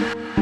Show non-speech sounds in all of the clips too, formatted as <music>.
ส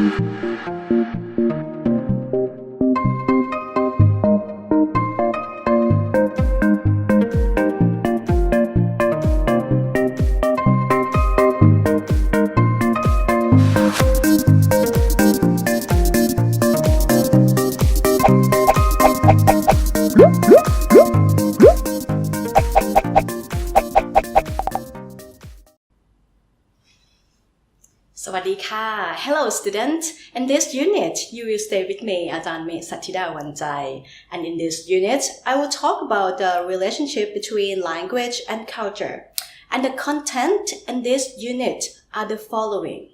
hello students. In this unit, you will stay with me, Ajahn Me Satida And in this unit, I will talk about the relationship between language and culture. And the content in this unit are the following.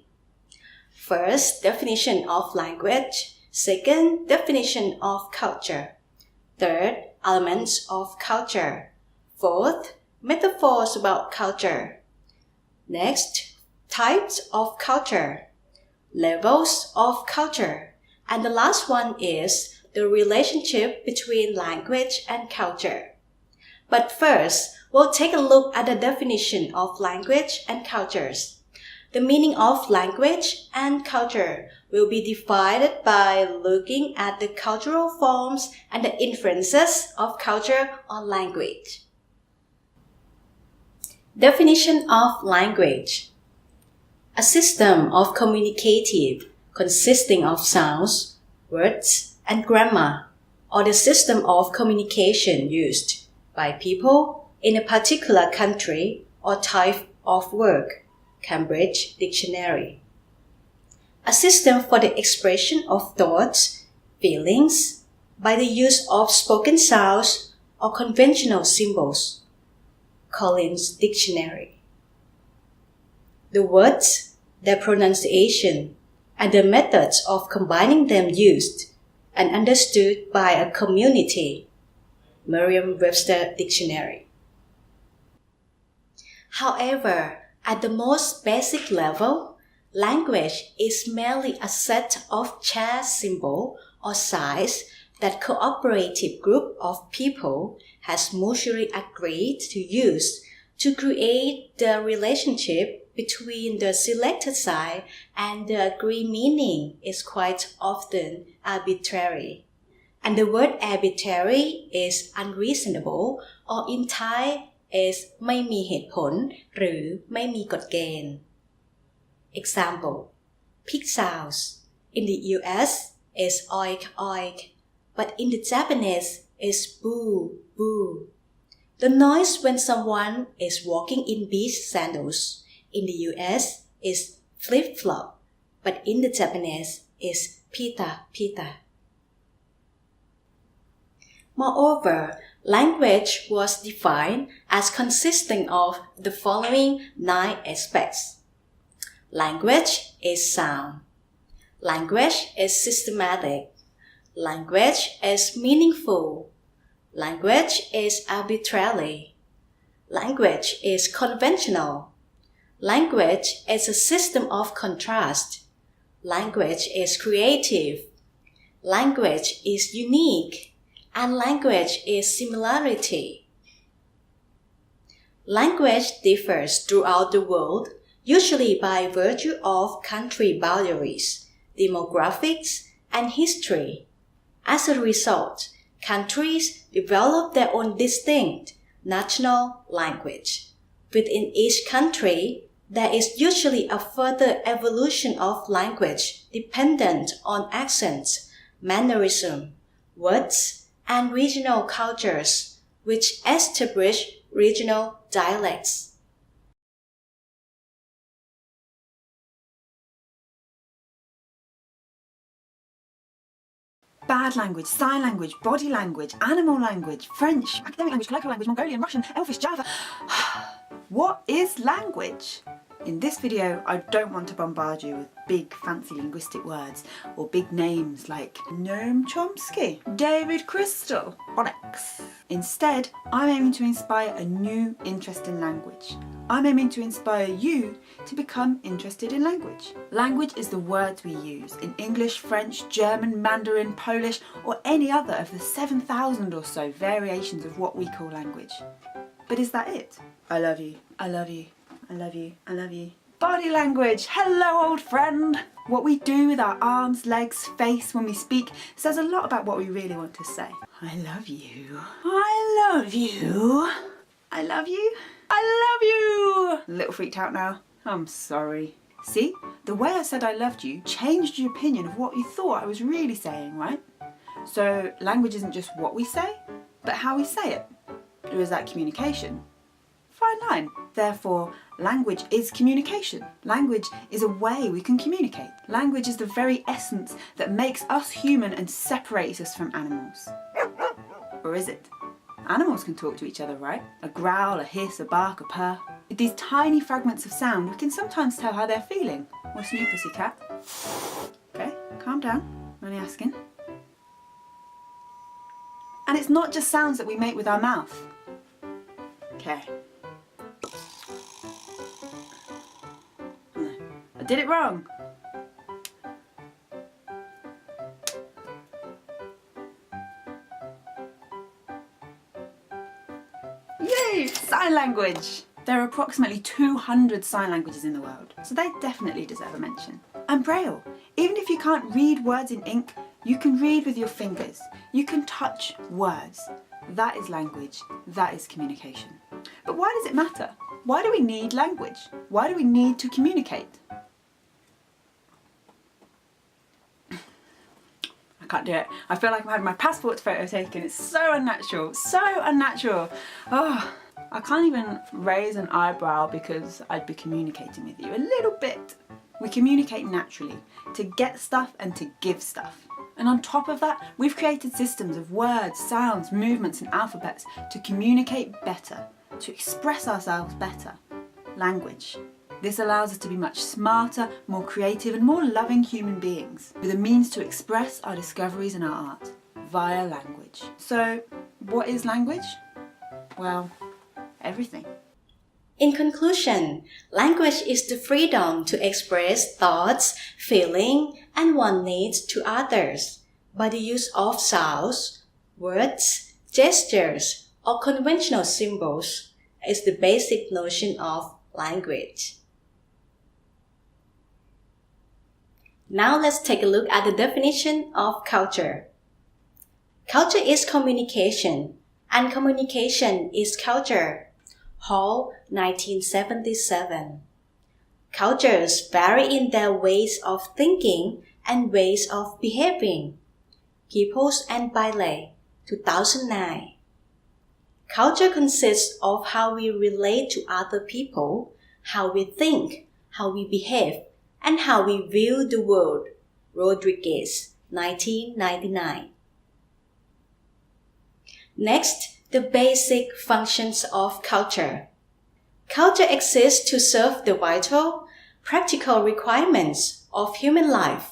First, definition of language. Second, definition of culture. Third, elements of culture. Fourth, metaphors about culture. Next, types of culture levels of culture, and the last one is the relationship between language and culture. But first, we'll take a look at the definition of language and cultures. The meaning of language and culture will be divided by looking at the cultural forms and the influences of culture on language. Definition of language a system of communicative consisting of sounds, words, and grammar, or the system of communication used by people in a particular country or type of work. Cambridge Dictionary. A system for the expression of thoughts, feelings, by the use of spoken sounds or conventional symbols. Collins Dictionary the words, their pronunciation, and the methods of combining them used and understood by a community. Merriam-Webster Dictionary. However, at the most basic level, language is merely a set of chair symbol or signs that cooperative group of people has mutually agreed to use to create the relationship between the selected side and the agreed meaning is quite often arbitrary. And the word arbitrary is unreasonable or in Thai is ไม่มีเหตุผล หรือไม่มีกฎเกณฑ์ Example Pig sounds in the US is oik oik but in the Japanese is boo boo the noise when someone is walking in beach sandals in the US is flip flop, but in the Japanese is pita pita. Moreover, language was defined as consisting of the following nine aspects. Language is sound. Language is systematic. Language is meaningful. Language is arbitrary. Language is conventional. Language is a system of contrast. Language is creative. Language is unique. And language is similarity. Language differs throughout the world, usually by virtue of country boundaries, demographics, and history. As a result, countries develop their own distinct national language. Within each country, there is usually a further evolution of language dependent on accents, mannerism, words, and regional cultures, which establish regional dialects. Bad language, sign language, body language, animal language, French, academic language, colloquial language, Mongolian, Russian, Elvish, Java. <sighs> <sighs> what is language? In this video, I don't want to bombard you with big fancy linguistic words or big names like Noam Chomsky, David Crystal, Onyx. Instead, I'm aiming to inspire a new interest in language. I'm aiming to inspire you to become interested in language. Language is the words we use in English, French, German, Mandarin, Polish, or any other of the 7,000 or so variations of what we call language. But is that it? I love you. I love you. I love you. I love you. Body language. Hello, old friend. What we do with our arms, legs, face when we speak says a lot about what we really want to say. I love you. I love you. I love you. I love you. A little freaked out now. I'm sorry. See, the way I said I loved you changed your opinion of what you thought I was really saying, right? So, language isn't just what we say, but how we say it. Or is that communication? Fine line. Therefore, language is communication. Language is a way we can communicate. Language is the very essence that makes us human and separates us from animals. Or is it? Animals can talk to each other, right? A growl, a hiss, a bark, a purr. With these tiny fragments of sound, we can sometimes tell how they're feeling. What's new, pussycat? Okay, calm down. I'm only asking. And it's not just sounds that we make with our mouth. Okay. I did it wrong. Yay! Sign language! There are approximately 200 sign languages in the world, so they definitely deserve a mention. And Braille. Even if you can't read words in ink, you can read with your fingers. You can touch words. That is language. That is communication. But why does it matter? Why do we need language? Why do we need to communicate? <sighs> I can't do it. I feel like I'm having my passport photo taken. It's so unnatural. So unnatural. Oh, I can't even raise an eyebrow because I'd be communicating with you a little bit. We communicate naturally to get stuff and to give stuff. And on top of that, we've created systems of words, sounds, movements, and alphabets to communicate better, to express ourselves better. Language. This allows us to be much smarter, more creative, and more loving human beings with a means to express our discoveries and our art via language. So, what is language? Well, everything. In conclusion, language is the freedom to express thoughts, feeling, and one needs to others by the use of sounds, words, gestures, or conventional symbols is the basic notion of language. Now let's take a look at the definition of culture. Culture is communication, and communication is culture. Hall, 1977. Cultures vary in their ways of thinking and ways of behaving. Peoples and Bailey, 2009. Culture consists of how we relate to other people, how we think, how we behave, and how we view the world. Rodriguez, 1999. Next, the basic functions of culture. Culture exists to serve the vital, practical requirements of human life,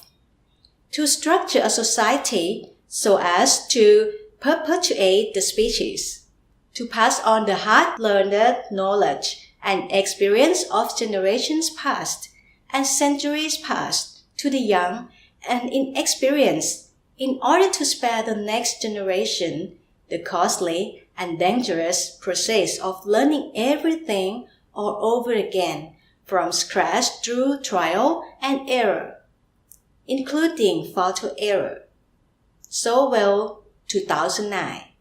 to structure a society so as to perpetuate the species, to pass on the hard-learned knowledge and experience of generations past and centuries past to the young and inexperienced in order to spare the next generation the costly and dangerous process of learning everything all over again from scratch through trial and error, including fatal error. Sowell, 2009.